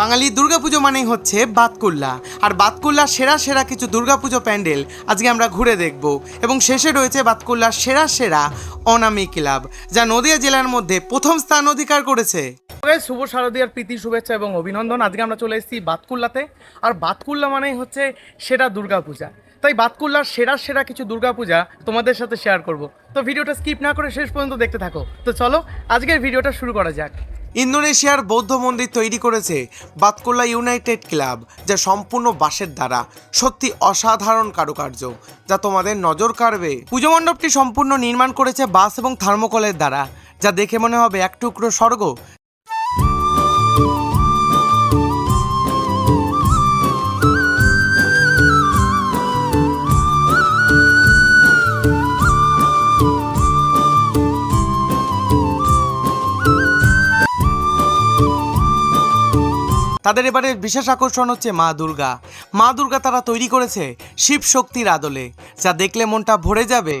বাঙালি দুর্গাপুজো মানেই হচ্ছে বাতকুল্লা। আর বাতকুল্লার সেরা সেরা কিছু দুর্গাপুজো প্যান্ডেল আজকে আমরা ঘুরে দেখব। এবং শেষে রয়েছে বাতকুল্লার সেরা সেরা অনামি ক্লাব, যা নদিয়া জেলার মধ্যে প্রথম স্থান অধিকার করেছে। শুভ শারদীয়ার প্রীতি, শুভেচ্ছা এবং অভিনন্দন। আজকে আমরা চলে এসেছি বাতকুল্লাতে। আর বাতকুল্লা মানেই হচ্ছে সেরা দুর্গাপূজা। তাই বাতকুল্লার সেরা সেরা কিছু দুর্গাপূজা তোমাদের সাথে শেয়ার করব। তো ভিডিওটা স্কিপ না করে শেষ পর্যন্ত দেখতে থাকো। তো চলো, আজকের ভিডিওটা শুরু করা যাক। ইন্দোনেশিয়ার বৌদ্ধ মন্দির তৈরি করেছে বাতকুল্লা ইউনাইটেড ক্লাব, যা সম্পূর্ণ বাঁশের দ্বারা সত্যি অসাধারণ কারুকার্য, যা তোমাদের নজর কাড়বে। পুজো মণ্ডপটি সম্পূর্ণ নির্মাণ করেছে বাস এবং থার্মোকলের দ্বারা, যা দেখে মনে হবে এক টুকরো স্বর্গ। তাদের এবারে বিশেষ আকর্ষণ হচ্ছে মা দুর্গা। মা দুর্গা তারা তৈরি করেছে শিব শক্তির আদলে, যা দেখলে মনটা ভরে যাবে।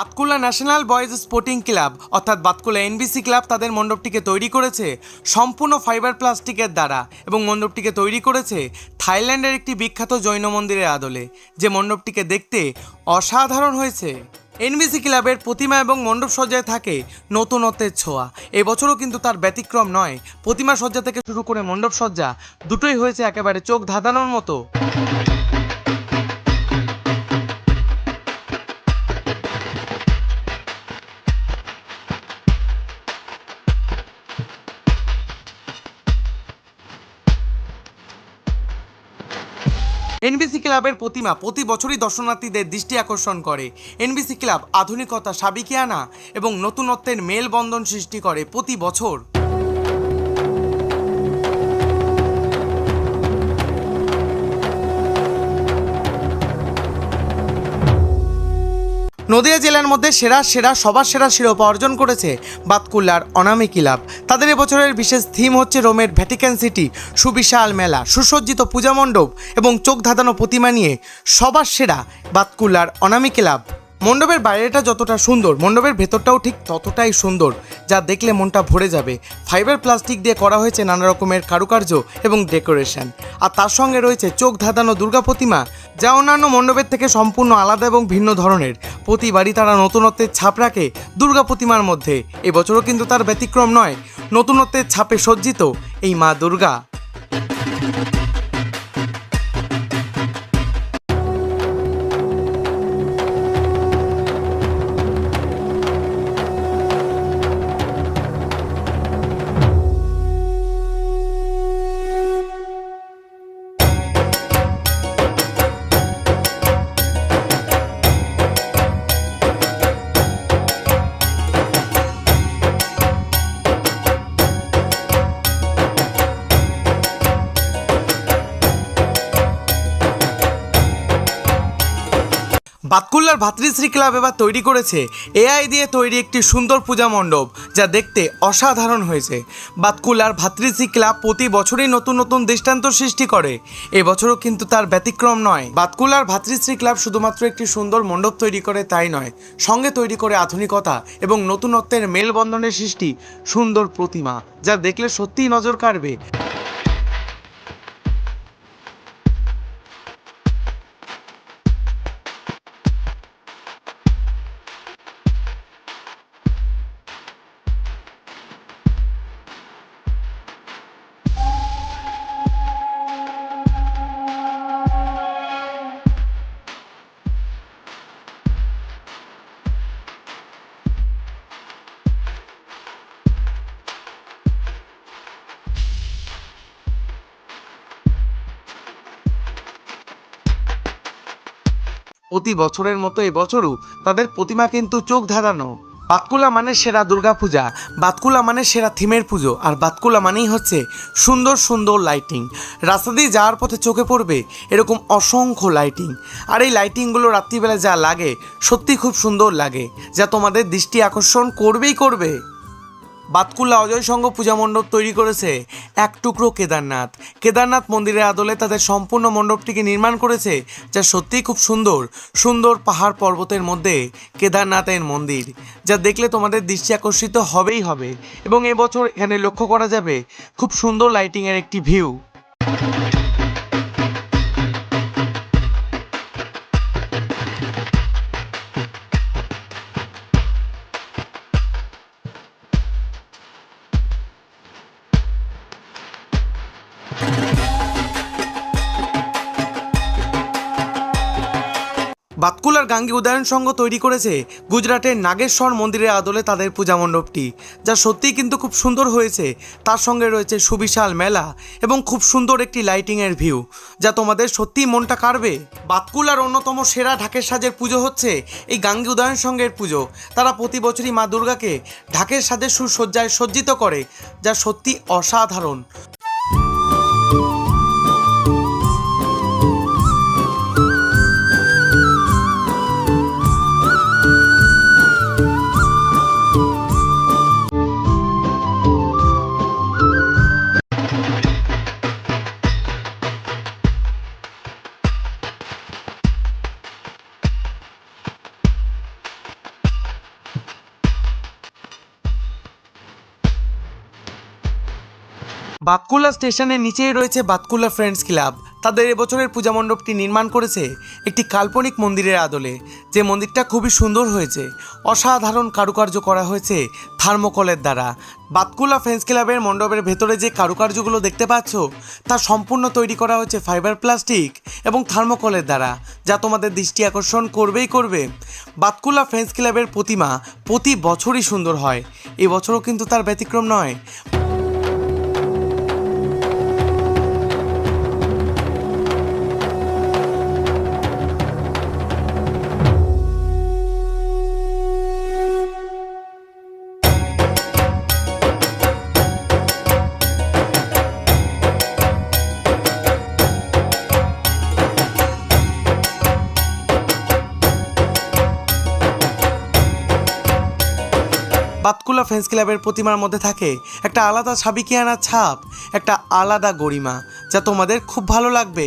Batkula national boys sporting club, অর্থাৎ বাতকুলা এনবিসি ক্লাব তাদের মণ্ডপটিকে তৈরি করেছে সম্পূর্ণ ফাইবার প্লাস্টিকের দ্বারা এবং মণ্ডপটিকে তৈরি করেছে থাইল্যান্ডের একটি বিখ্যাত জৈন মন্দিরের আদলে, যে মণ্ডপটিকে দেখতে অসাধারণ হয়েছে। এনবিসি ক্লাবের প্রতিমা এবং মণ্ডপ সজ্জায় থাকে নতুনত্বের ছোঁয়া। এবছরও কিন্তু তার ব্যতিক্রম নয়। প্রতিমা সজ্জা থেকে শুরু করে মণ্ডপ সজ্জা দুটোই হয়েছে একেবারে চোখ ধাঁধানোর মতো। এনবিসি ক্লাবের প্রতিমা প্রতি বছরই দর্শনার্থীদের দৃষ্টি আকর্ষণ করে। এনবিসি ক্লাব আধুনিকতা সাবিকে আনা এবং নতুনত্বের মেলবন্ধন সৃষ্টি করে প্রতি বছর। নদিয়া জেলার মধ্যে সেরা সেরা, সবার সেরা শিরোপা অর্জন করেছে বাতকুল্লার অনামি ক্লাব। তাদের এবছরের বিশেষ থিম হচ্ছে রোমের ভ্যাটিক্যান সিটি, সুবিশাল মেলা, সুসজ্জিত পূজা মণ্ডপ এবং চোখ ধাঁধানো প্রতিমা নিয়ে সবার সেরা বাতকুল্লার অনামি ক্লাব। মণ্ডপের বাইরেটা যতটা সুন্দর, মণ্ডপের ভেতরটাও ঠিক ততটাই সুন্দর, যা দেখলে মনটা ভরে যাবে। ফাইবার প্লাস্টিক দিয়ে করা হয়েছে নানা রকমের কারুকার্য এবং ডেকোরেশন আর তার সঙ্গে রয়েছে চোখ ধাঁধানো দুর্গা প্রতিমা, যা অন্যান্য মণ্ডপের থেকে সম্পূর্ণ আলাদা এবং ভিন্ন ধরনের। প্রতিবারই তারা নতুনত্বের ছাপ রাখে দুর্গা প্রতিমার মধ্যে। এবছরও কিন্তু তার ব্যতিক্রম নয়, নতুনত্বের ছাপে সজ্জিত এই মা দুর্গা। বাতকুল্লার ভাতৃশ্রী ক্লাব এবার তৈরি করেছে এআই দিয়ে তৈরি একটি সুন্দর পূজা মণ্ডপ, যা দেখতে অসাধারণ হয়েছে। বাতকুল্লার ভাতৃশ্রী ক্লাব প্রতি বছরই নতুন নতুন দৃষ্টান্ত সৃষ্টি করে। এবছরও কিন্তু তার ব্যতিক্রম নয়। বাতকুল্লার ভাতৃশ্রী ক্লাব শুধুমাত্র একটি সুন্দর মণ্ডপ তৈরি করে তাই নয়, সঙ্গে তৈরি করে আধুনিকতা এবং নতুনত্বের মেলবন্ধনের সৃষ্টি সুন্দর প্রতিমা, যা দেখলে সত্যিই নজর কাড়বে। প্রতি বছরের মতো এবছরও তাদের প্রতিমা কিন্তু চোখ ধাঁধানো। বাতকুলা মানে সেরা দুর্গাপূজা বাতকুলা মানে সেরা থিমের পুজো, আর বাতকুলা মানেই হচ্ছে সুন্দর সুন্দর লাইটিং রাস্তা দিয়ে যাওয়ার পথে চোখে পড়বে এরকম অসংখ্য লাইটিং আর এই লাইটিংগুলো রাত্রিবেলা যা লাগে সত্যি খুব সুন্দর লাগে, যা তোমাদের দৃষ্টি আকর্ষণ করবেই করবে। বাতকুল্লা অজয় সংঘ পূজা মণ্ডপ তৈরি করেছে এক টুকরো কেদারনাথ। কেদারনাথ মন্দিরের আদলে তাদের সম্পূর্ণ মণ্ডপটিকে নির্মাণ করেছে, যা সত্যিই খুব সুন্দর। সুন্দর পাহাড় পর্বতের মধ্যে কেদারনাথের মন্দির, যা দেখলে তোমাদের দৃষ্টি আকর্ষিত হবেই হবে। এবং এবছর এখানে লক্ষ্য করা যাবে, খুব সুন্দর লাইটিংয়ের একটি ভিউ বাতকুলার গাঙ্গী উদয়ন সংঘ তৈরি করেছে গুজরাটের নাগেশ্বর মন্দিরের আদলে তাদের পূজা মণ্ডপটি, যা সত্যিই কিন্তু খুব সুন্দর হয়েছে। তার সঙ্গে রয়েছে সুবিশাল মেলা এবং খুব সুন্দর একটি লাইটিংয়ের ভিউ, যা তোমাদের সত্যিই মনটা কাড়বে। বাতকুলার অন্যতম সেরা ঢাকের সাজের পুজো হচ্ছে এই গাঙ্গী উদয়ন সংঘের পুজো। তারা প্রতি বছরই মা দুর্গাকে ঢাকের সাজের সুসজ্জায় সজ্জিত করে, যা সত্যি অসাধারণ। বাতকুল্লা স্টেশনের নিচেই রয়েছে বাতকুল্লা ফ্রেন্ডস ক্লাব। তাদের এবছরের পূজা মণ্ডপটি নির্মাণ করেছে একটি কাল্পনিক মন্দিরের আদলে, যে মন্দিরটা খুবই সুন্দর হয়েছে। অসাধারণ কারুকার্য করা হয়েছে থার্মোকলের দ্বারা। বাতকুল্লা ফ্রেন্ডস ক্লাবের মণ্ডপের ভেতরে যে কারুকার্যগুলো দেখতে পাচ্ছ, তা সম্পূর্ণ তৈরি করা হয়েছে ফাইবার প্লাস্টিক এবং থার্মোকলের দ্বারা, যা তোমাদের দৃষ্টি আকর্ষণ করবেই করবে। বাতকুল্লা ফ্রেন্ডস ক্লাবের প্রতিমা প্রতি বছরই সুন্দর হয়। এবছরও কিন্তু তার ব্যতিক্রম নয়। বাতকুলা ফ্রেন্স ক্লাবের প্রতিমার মধ্যে থাকে একটা আলাদা সাবিকিয়ানা ছাপ, একটা আলাদা গরিমা, যা তোমাদের খুব ভালো লাগবে।